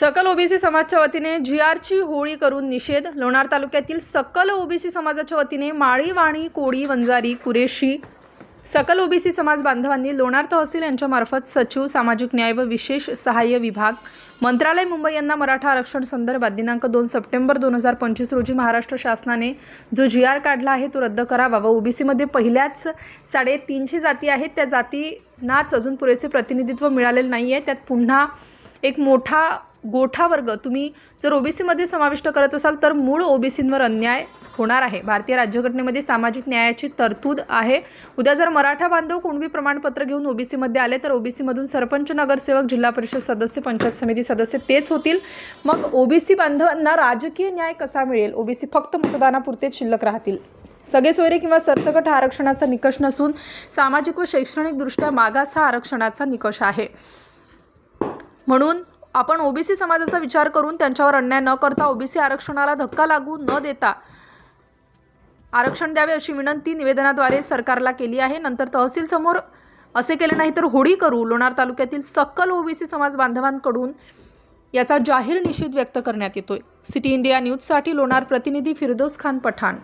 सकल ओबीसी समाजच्या वतीने जी आरची होळी करून निषेध. लोणार तालुक्यातील सकल ओबीसी समाजाच्या वतीने माळी वाणी कोळी वंजारी कुरेशी. सकल ओबीसी समाज बांधवांनी लोणार तहसील यांच्यामार्फत सचिव सामाजिक न्याय व विशेष सहाय्य विभाग. मंत्रालय मुंबई यांना मराठा आरक्षण संदर्भात दिनांक दोन सप्टेंबर दोन हजार पंचवीस रोजी महाराष्ट्र शासनाने जो जी आर काढला आहे तो रद्द करावा व ओबीसीमध्ये पहिल्याच साडेतीनशे जाती आहेत. त्या जातींनाच अजून पुरेसे प्रतिनिधित्व मिळालेले नाही आहे त्यात पुन्हा एक मोठा गोठा वर्ग. तुम्ही जर ओबीसीमध्ये समाविष्ट करत असाल तर मूळ ओबीसींवर अन्याय होणार आहे. भारतीय राज्यघटनेमध्ये सामाजिक न्यायाची तरतूद आहे. उद्या जर मराठा बांधव कुणबी प्रमाणपत्र घेऊन ओबीसीमध्ये आले तर ओबीसीमधून सरपंच नगरसेवक जिल्हा परिषद सदस्य पंचायत समिती सदस्य तेच होतील. मग ओबीसी बांधवांना राजकीय न्याय कसा मिळेल? ओबीसी फक्त मतदानापुरतेच शिल्लक राहतील. सगळे सोयरे किंवा सरसकट हा आरक्षणाचा निकष नसून सामाजिक व शैक्षणिकदृष्ट्या मागास हा आरक्षणाचा निकष आहे. म्हणून आपण ओबीसी समाजाचा विचार करून त्यांच्यावर अन्याय न करता ओबीसी आरक्षणाला धक्का लागू न देता आरक्षण द्यावे अशी विनंती निवेदनाद्वारे सरकारला केली आहे. नंतर तहसील समोर असे केले नाही तर होडी करू लोणार तालुक्यातील सकल ओबीसी समाज बांधवांकडून याचा जाहीर निषेध व्यक्त करण्यात येतोय. सिटी इंडिया न्यूजसाठी लोणार प्रतिनिधी फिरदोस खान पठाण.